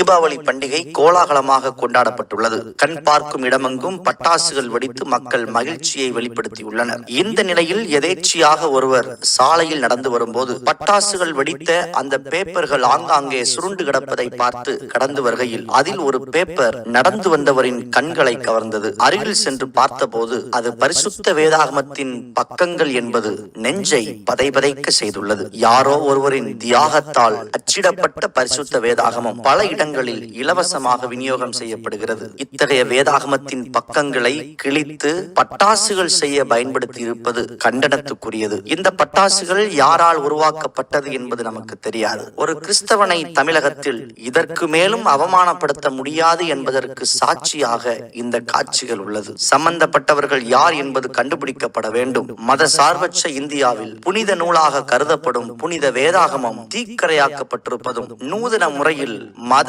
தீபாவளி பண்டிகை கோலாகலமாக கொண்டாடப்பட்டுள்ளது. கண் பார்க்கும் இடமெங்கும் பட்டாசுகள் வெடித்து மக்கள் மகிழ்ச்சியை வெளிப்படுத்தியுள்ளனர். இந்த நிலையில் எதேச்சியாக ஒருவர் சாலையில் நடந்து வரும்போது பட்டாசுகள் வெடித்த அந்த பேப்பர்கள் ஆங்காங்கே சுருண்டு கிடப்பதை பார்த்து கடந்து வருகையில் அதில் ஒரு பேப்பர் நடந்து வந்தவரின் கண்களை கவர்ந்தது. அருகில் சென்று பார்த்தபோது அது பரிசுத்த வேதாகமத்தின் பக்கங்கள் என்பது நெஞ்சை பதைபதைக்க செய்துள்ளது. யாரோ ஒருவரின் தியாகத்தால் அச்சிடப்பட்ட பரிசுத்த வேதாகமம் பல இடங்கள் இடங்களில் இலவசமாக விநியோகம் செய்யப்படுகிறது. இத்தகைய வேதாகமத்தின் பக்கங்களை கிழித்து பட்டாசுகள் செய்ய பயன்படுத்தி இருப்பது கண்டனத்துக்குரியது. இந்த பட்டாசுகள் யாரால் உருவாக்கப்பட்டது என்பது நமக்கு தெரியாது. ஒரு கிறிஸ்தவனை தமிழகத்தில் இதற்கு மேலும் அவமானப்படுத்த முடியாது என்பதற்கு சாட்சியாக இந்த காட்சிகள் உள்ளது. சம்பந்தப்பட்டவர்கள் யார் என்பது கண்டுபிடிக்கப்பட வேண்டும். மத சார்பற்ற இந்தியாவில் புனித நூலாக கருதப்படும் புனித வேதாகமம் தீக்கரையாக்கப்பட்டிருப்பதும் நூதன முறையில் மத